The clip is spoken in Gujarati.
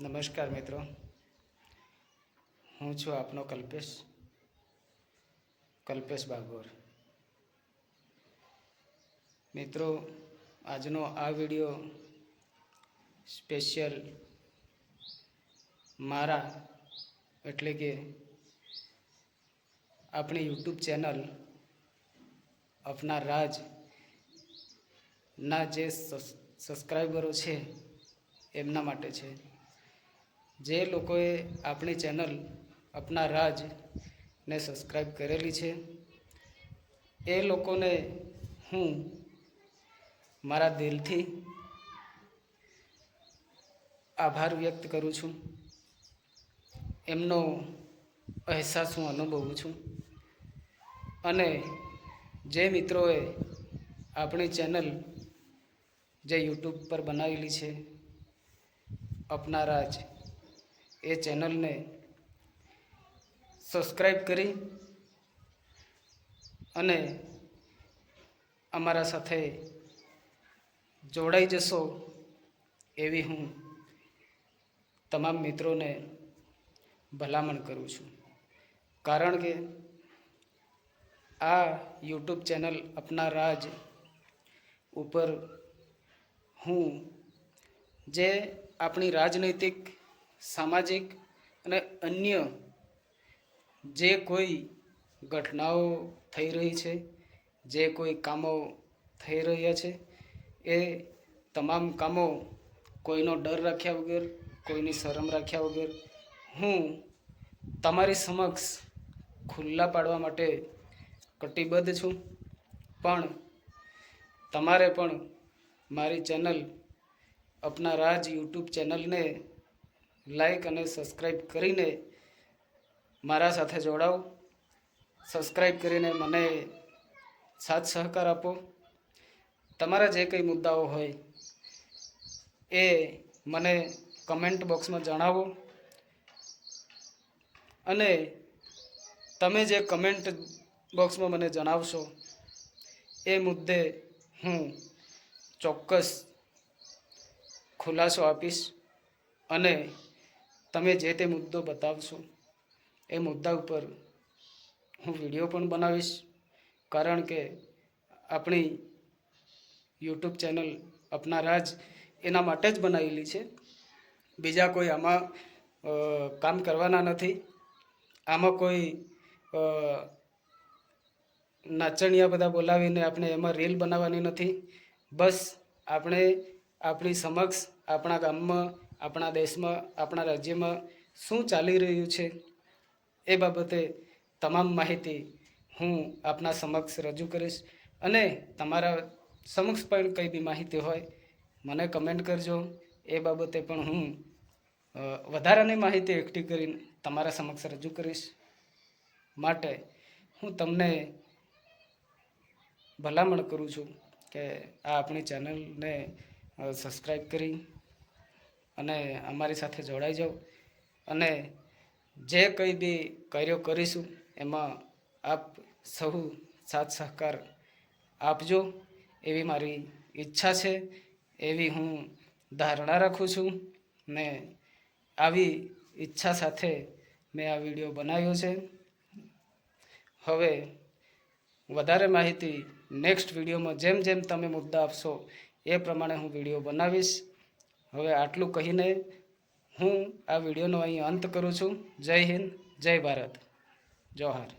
નમસ્કાર મિત્રો. હું છું આપનો કલ્પેશ કલ્પેશ બાગોર. મિત્રો, આજનો આ વીડિયો સ્પેશિયલ મારા એટલે કે આપણી યુટ્યુબ ચેનલ અપના રાજ ના જે સબસ્ક્રાઈબરો છે, એમના માટે છે. જે લોકોએ આપણી ચેનલ અપના રાજને સબસ્ક્રાઈબ કરેલી છે, એ લોકોને હું મારા દિલથી આભાર વ્યક્ત કરું છું. એમનો અહેસાસ હું અનુભવું છું. અને જે મિત્રોએ આપણી ચેનલ જે યુટ્યુબ પર બનાવેલી છે, અપના રાજ એ ચેનલને સબસ્ક્રાઈબ કરી અને અમારા સાથે જોડાઈ જશો એવી હું તમામ મિત્રોને ભલામણ કરું છું. કારણ કે આ યુટ્યુબ ચેનલ અપના રાજ ઉપર હું જે આપણી રાજનૈતિક સામાજિક અને અન્ય જે કોઈ ઘટનાઓ થઈ રહી છે, જે કોઈ કામો થઈ રહ્યા છે, એ તમામ કામો કોઈનો ડર રાખ્યા વગર, કોઈની શરમ રાખ્યા વગર હું તમારી સમક્ષ ખુલ્લા પાડવા માટે કટિબદ્ધ છું. પણ તમારે પણ મારી ચેનલ અપના રાજ યુટ્યુબ ચેનલને લાઈક અને સબસ્ક્રાઈબ કરીને મારા સાથે જોડાઓ. સબસ્ક્રાઈબ કરીને મને સાથ સહકાર આપો. તમારા જે કંઈ મુદ્દાઓ હોય એ મને કમેન્ટ બોક્સમાં જણાવો. અને તમે જે કમેન્ટ બોક્સમાં મને જણાવશો એ મુદ્દે હું ચોક્કસ ખુલાસો આપીશ અને તમે જે તે મુદ્દો બતાવશો, એ મુદ્દા ઉપર હું વીડિયો પણ બનાવીશ. કારણ કે આપણી યુટ્યુબ ચેનલ અપના રાજ એના માટે જ બનાવેલી છે. બીજા કોઈ આમાં કામ કરવાના નથી. આમાં કોઈ નાચણિયા બધા બોલાવીને આપણે એમાં રીલ બનાવવાની નથી. બસ આપણે આપણી સમક્ષ, આપણા ગામમાં, આપણા દેશમાં, આપણા રાજ્યમાં શું ચાલી રહ્યું છે એ બાબતે તમામ માહિતી હું આપના સમક્ષ રજૂ કરીશ અને તમારા સમક્ષ પણ કંઈ બી માહિતી હોય મને કમેન્ટ કરજો. એ બાબતે પણ હું વધારાની માહિતી એકઠી કરીને તમારા સમક્ષ રજૂ કરીશ. માટે હું તમને ભલામણ કરું છું કે આ આપણી ચેનલને સબસ્ક્રાઈબ કરી અને અમારી સાથે જોડાઈ જાઓ. અને જે કંઈ બી કાર્યો કરીશું, એમાં આપ સહુ સાથ સહકાર આપજો. એવી મારી ઈચ્છા છે, એવી હું ધારણા રાખું છું. ને આવી ઈચ્છા સાથે મેં આ વીડિયો બનાવ્યો છે. હવે વધારે માહિતી નેક્સ્ટ વિડીયોમાં જેમ જેમ તમે મુદ્દા આપશો એ પ્રમાણે હું વીડિયો બનાવીશ. હવે આટલું કહીને હું આ વિડીયોનો અહીં અંત કરું છું. જય હિન્દ, જય ભારત. જોહાર.